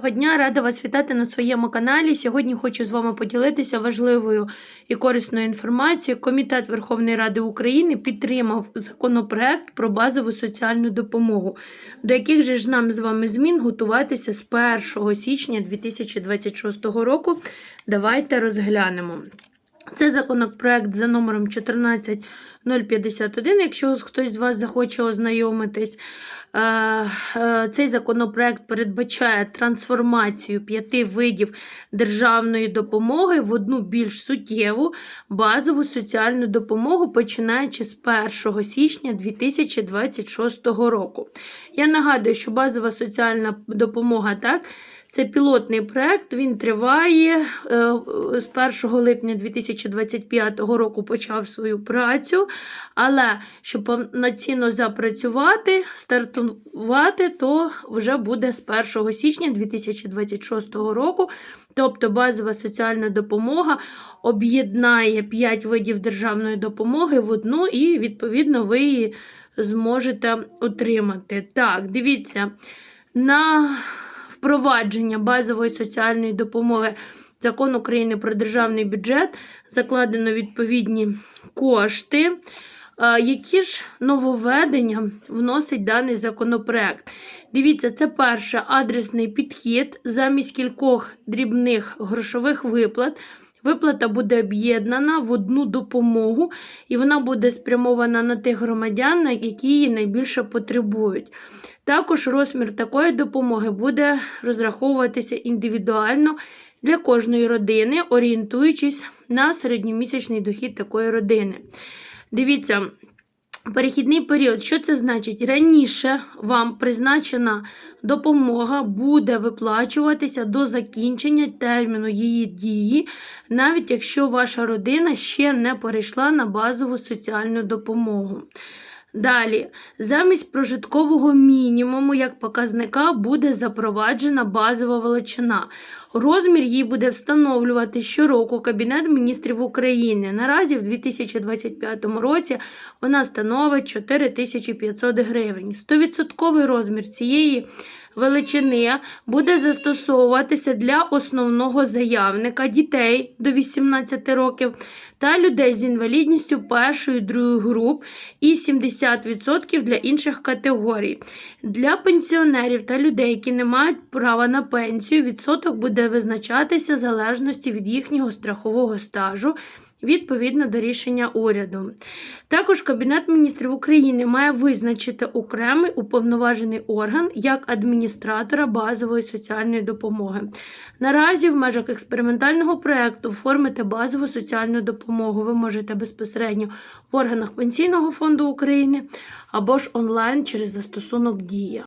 Доброго дня, рада вас вітати на своєму каналі. Сьогодні хочу з вами поділитися важливою і корисною інформацією. Комітет Верховної Ради України підтримав законопроект про базову соціальну допомогу, до яких же ж нам з вами змін готуватися з 1 січня 2026 року. Давайте розглянемо. Це законопроект за номером 14051. Якщо хтось з вас захоче ознайомитись, Е, е, цей законопроект передбачає трансформацію п'яти видів державної допомоги в одну більш суттєву базову соціальну допомогу, починаючи з 1 січня 2026 року. Я нагадую, що базова соціальна допомога так. Це пілотний проект, він триває е, з 1 липня 2025 року почав свою працю. Але щоб повноцінно запрацювати, стартувати, то вже буде з 1 січня 2026 року. Тобто базова соціальна допомога об'єднає 5 видів державної допомоги в одну, і, відповідно, ви її зможете отримати. Так, дивіться. на впровадження базової соціальної допомоги закон України про державний бюджет закладено відповідні кошти. Які ж нововведення вносить даний законопроект? Дивіться, це перше адресний підхід замість кількох дрібних грошових виплат. Виплата буде об'єднана в одну допомогу, і вона буде спрямована на тих громадян, які її найбільше потребують. Також розмір такої допомоги буде розраховуватися індивідуально для кожної родини, орієнтуючись на середньомісячний дохід такої родини. Дивіться. Перехідний період, що це значить? Раніше вам призначена допомога буде виплачуватися до закінчення терміну її дії, навіть якщо ваша родина ще не перейшла на базову соціальну допомогу. Далі, замість прожиткового мінімуму як показника буде запроваджена базова величина. Розмір її буде встановлювати щороку Кабінет міністрів України. Наразі в 2025 році вона становить 4500 гривень. 100% розмір цієї величини буде застосовуватися для основного заявника дітей до 18 років та людей з інвалідністю першої другої груп і 70% для інших категорій. Для пенсіонерів та людей, які не мають права на пенсію, відсоток буде визначатися в залежності від їхнього страхового стажу відповідно до рішення уряду. Також Кабінет міністрів України має визначити окремий уповноважений орган як адміністратора базової соціальної допомоги. Наразі в межах експериментального проєкту оформити базову соціальну допомогу ви можете безпосередньо в органах Пенсійного фонду України або ж онлайн через застосунок Дія.